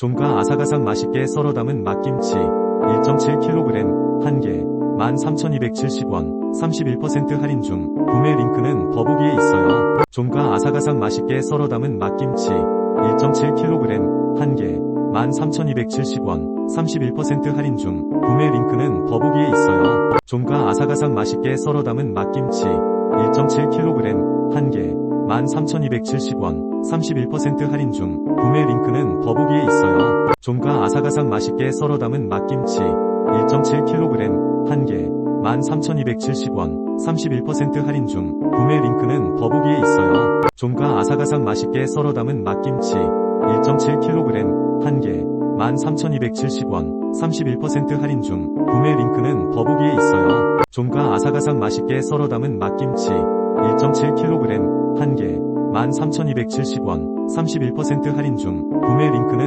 종가 아삭아삭 맛있게 썰어 담은 맛김치 1.7kg 1개 13,270원 31% 할인 중 구매 링크는 더보기에 있어요. 종가 아삭아삭 맛있게 썰어 담은 맛김치 1.7kg 1개 13,270원 31% 할인 중 구매 링크는 더보기에 있어요. 종가 아삭아삭 맛있게 썰어 담은 맛김치 1.7kg 1개 13,270원 31% 할인 중 구매 링크는 더보기에 있어요. 종가 아삭아삭 맛있게 썰어 담은 맛김치 1.7kg 1개 13,270원 31% 할인 중 구매 링크는 더보기에 있어요. 종가 아삭아삭 맛있게 썰어 담은 맛김치 1.7kg 1개 13,270원 31% 할인 중 구매 링크는 더보기에 있어요. 종가 아삭아삭 맛있게 썰어 담은 맛김치 1.7kg 1개 13,270원 31% 할인 중 구매 링크는.